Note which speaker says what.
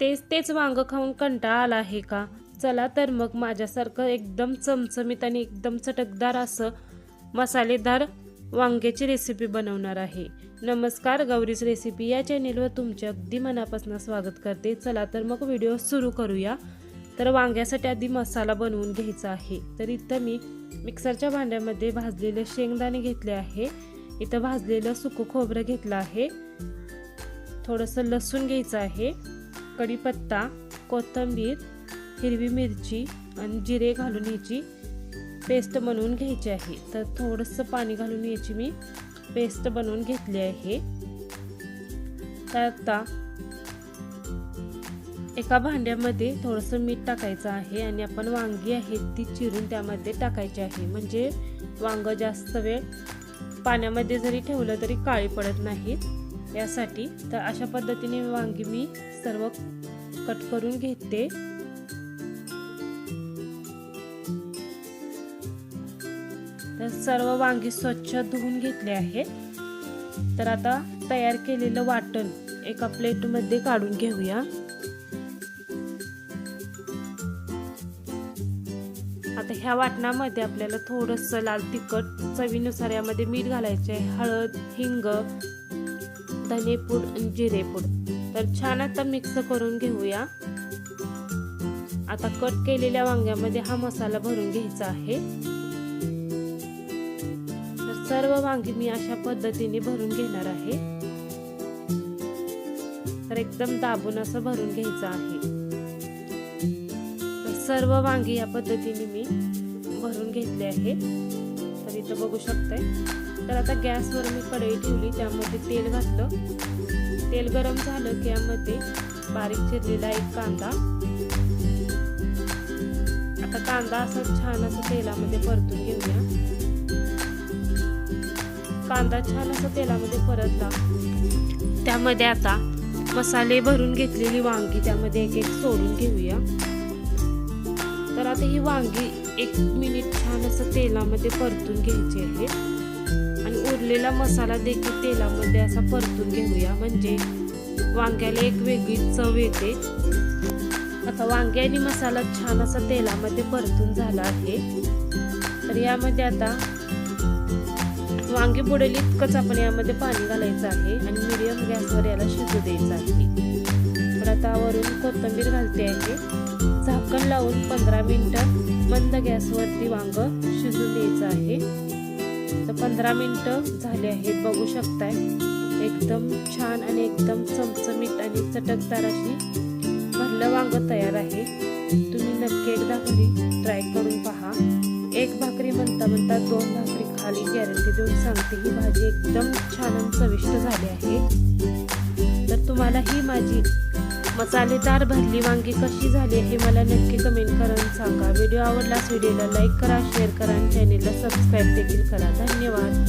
Speaker 1: तेच तेच वांग खाऊन कंटाळा आला आहे का? चला तर मग माझ्यासारखं एकदम चमचमीत आणि एकदम चटकदार असं मसालेदार वांग्याची रेसिपी बनवणार आहे. नमस्कार गौरीज रेसिपी या चॅनेलवर तुमचे अगदी मनापासून स्वागत करते. चला तर मग व्हिडिओ सुरू करूया. तर वांग्यासाठी आधी मसाला बनवून घ्यायचा आहे. तर इथं मी मिक्सरच्या भांड्यामध्ये भाजलेले शेंगदाणे घेतले आहे. इथं भाजलेलं सुकं खोबरं घेतलं आहे. थोडंसं लसूण घ्यायचं आहे. कढीपत्ता कोथिंबीर हिरवी मिरची आणि जिरे घालून याची पेस्ट बनवून घ्यायची आहे. तर थोडंसं पाणी घालून याची मी पेस्ट बनवून घेतली आहे. तर आता एका भांड्यामध्ये थोडंसं मीठ टाकायचं आहे आणि आपण वांगी आहेत ती चिरून त्यामध्ये टाकायची आहे. म्हणजे वांग जास्त वेळ पाण्यामध्ये जरी ठेवलं तरी काळी पडत नाहीत यासाठी तर अशा पद्धतीने वांगी मी सर्व कट करून घेते. तर सर्व वांगी स्वच्छ धुवून घेतले आहेत. तर आता तयार केलेलं वाटण एका प्लेटमध्ये काढून घेऊया. आता ह्या वाटणामध्ये आपल्याला थोडंसं लाल तिखट चवीनुसार यामध्ये मीठ घालायचे हळद हिंग धनेपूड आणि जिरेपूड तर छान आता मिक्स करून घेऊया. आता कट केलेल्या वांग्यामध्ये हा मसाला भरून घ्यायचा आहे. तर सर्व वांगी मी अशा पद्धतीने भरून घेणार आहे. तर एकदम दाबून असं भरून घ्यायचं आहे. सर्व वांगी या पद्धतीने मी भरून घेतले आहे. तर इथं बघू शकताय. तर आता गॅसवर मी कढई ठेवली त्यामध्ये तेल घातलं. तेल गरम झालं की यामध्ये बारीक चिरलेला एक कांदा. आता कांदा असं छान असं तेलामध्ये परतून घेऊया. कांदा छान असं तेलामध्ये परतला. त्यामध्ये आता मसाले भरून घेतलेली वांगी त्यामध्ये एक एक सोडून घेऊया. तर आता ही वांगी एक मिनिट छान असं तेलामध्ये परतून घ्यायची आहे. उरलेला मसाला देखील तेलामध्ये असा परतून घेऊया. म्हणजे वांग्याला एक वेगळी चव येते. आता वांगे आणि मसाला छान असा तेलामध्ये परतून झाला आहे. तर यामध्ये आता वांगे बुडेल इतकंच आपण यामध्ये पाणी घालायचं आहे आणि मिडियम गॅसवर याला शिजू द्यायचं आहे. तर आता वरून घालते आहे. झाकण लावून पंधरा मिनटं मंद गॅसवरती वांग शिजून द्यायचं आहे. पंधरा मिनिटं झाले आहेत. बघू शकताय. एकदम छान आणि एकदम चमचमीत आणि चटकदार अशी भरलं वांग तयार आहे. तुम्ही नक्की एकदा घरी ट्राय करून पहा. एक भाकरी म्हणता म्हणता दोन भाकरी खाली गॅरंटी देऊन सांगते ही भाजी एकदम छान आणि चविष्ट झाली आहे. तर तुम्हाला ही माझी मसालेदार भरली वांगी कशी झाली हे मला नक्की कमेंट करून सांगा. व्हिडिओ आवडल्यास व्हिडिओला लाईक करा शेअर करा आणि चॅनेलला सबस्क्राईब देखील करा. धन्यवाद.